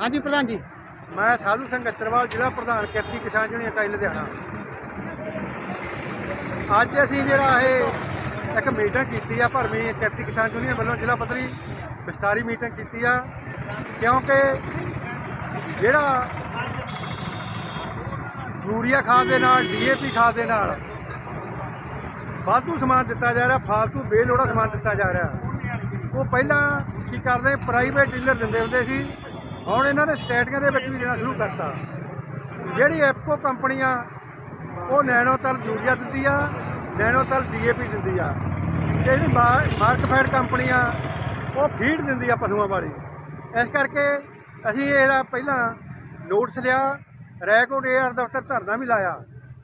ਹਾਂਜੀ ਪ੍ਰਧਾਨ ਜੀ। ਮੈਂ ਸਾਧੂ ਸਿੰਘ ਅਚਰਵਾਲ ਜ਼ਿਲ੍ਹਾ ਪ੍ਰਧਾਨ ਕਿਰਤੀ ਕਿਸਾਨ ਯੂਨੀਅਨ ਇਕਾਈ ਲੁਧਿਆਣਾ। ਅੱਜ ਅਸੀਂ ਜਿਹੜਾ ਇਹ ਇੱਕ ਮੀਟਿੰਗ ਕੀਤੀ ਆ, ਭਰਵੀਂ ਕਿਰਤੀ ਕਿਸਾਨ ਯੂਨੀਅਨ ਵੱਲੋਂ ਜ਼ਿਲ੍ਹਾ ਪੱਧਰੀ ਵਿਸਤਾਰੀ ਮੀਟਿੰਗ ਕੀਤੀ ਆ, ਕਿਉਂਕਿ ਜਿਹੜਾ ਯੂਰੀਆ ਖਾਦ ਦੇ ਨਾਲ ਡੀਏਪੀ ਖਾਦ ਦੇ ਨਾਲ ਵਾਧੂ ਸਮਾਨ ਦਿੱਤਾ ਜਾ ਰਿਹਾ, ਫਾਲਤੂ ਬੇਲੋੜਾ ਸਮਾਨ ਦਿੱਤਾ ਜਾ ਰਿਹਾ। ਉਹ ਪਹਿਲਾਂ ਕੀ ਕਰਦੇ ਪ੍ਰਾਈਵੇਟ ਡੀਲਰ ਦਿੰਦੇ ਹੁੰਦੇ ਸੀ। ਹੁਣ ਇਹਨਾਂ ਨੇ ਸਟੇਟੀਆਂ ਦੇ ਵਿੱਚ ਵੀ ਦੇਣਾ ਸ਼ੁਰੂ ਕਰਤਾ। ਜਿਹੜੀ ਐਪਕੋ ਕੰਪਨੀਆਂ, ਉਹ ਨੈਨੋਤਲ ਯੂਰੀਆ ਦਿੰਦੀ ਆ ਨੈਨੋਤਲ ਡੀਏਪੀ ਦਿੰਦੀ ਆ। ਤੇ ਜਿਹੜੀ ਮਾਰਕਫੈਡ ਕੰਪਨੀਆਂ, ਉਹ ਫੀਡ ਦਿੰਦੀ ਆ ਪਸ਼ੂਆਂ ਵਾਲੀ ਇਸ ਕਰਕੇ ਅਸੀਂ ਇਹਦਾ ਪਹਿਲਾਂ ਨੋਟਿਸ ਲਿਆ ਰੈਕੋਡ ਏਆਰ ਦਫ਼ਤਰ ਧਰਨਾ ਵੀ ਲਾਇਆ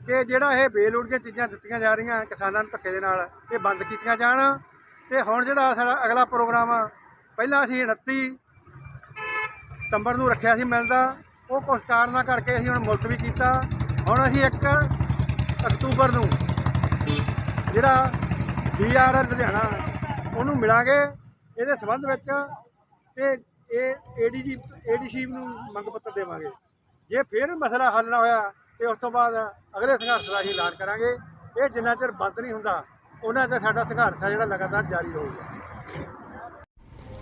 ਕਿ ਜਿਹੜਾ ਇਹ ਬੇਲੋੜ ਦੀਆਂ ਚੀਜ਼ਾਂ ਦਿੱਤੀਆਂ ਜਾ ਰਹੀਆਂ ਕਿਸਾਨਾਂ ਨੂੰ ਧੱਕੇ ਦੇ ਨਾਲ, ਇਹ ਬੰਦ ਕੀਤੀਆਂ ਜਾਣ। ਤੇ ਹੁਣ ਜਿਹੜਾ ਸਾਡਾ ਅਗਲਾ ਪ੍ਰੋਗਰਾਮ ਆ, ਪਹਿਲਾਂ ਅਸੀਂ 29 ਸਤੰਬਰ ਨੂੰ ਰੱਖਿਆ ਸੀ ਮਿਲਦਾ ਉਹ ਕੁਝ ਕਾਰਨਾਂ ਕਰਕੇ ਅਸੀਂ ਹੁਣ ਮੁਲਤਵੀ ਕੀਤਾ। ਹੁਣ ਅਸੀਂ 1 ਅਕਤੂਬਰ ਨੂੰ ਜਿਹੜਾ ਡੀਆਰ ਲੁਧਿਆਣਾ, ਉਹਨੂੰ ਮਿਲਾਂਗੇ। ਇਹਦੇ ਸੰਬੰਧ ਵਿੱਚ ਤੇ ਇਹ ਏਡੀਜੀ ਏਡੀਸੀ ਨੂੰ ਮੰਗ ਪੱਤਰ ਦੇਵਾਂਗੇ। ਜੇ ਫਿਰ ਮਸਲਾ ਹੱਲ ਨਾ ਹੋਇਆ, ਤੇ ਉਸ ਤੋਂ ਬਾਅਦ ਅਗਲੇ ਸੰਘਰਸ਼ ਦਾ ਅਸੀਂ ਐਲਾਨ ਕਰਾਂਗੇ। ਇਹ ਜਿੰਨਾ ਚਿਰ ਬੰਦ ਨਹੀਂ ਹੁੰਦਾ, ਉਹਨਾਂ ਚਿਰ ਸਾਡਾ ਸੰਘਰਸ਼ ਜਿਹੜਾ ਲਗਾਤਾਰ ਜਾਰੀ ਰਹੂਗਾ।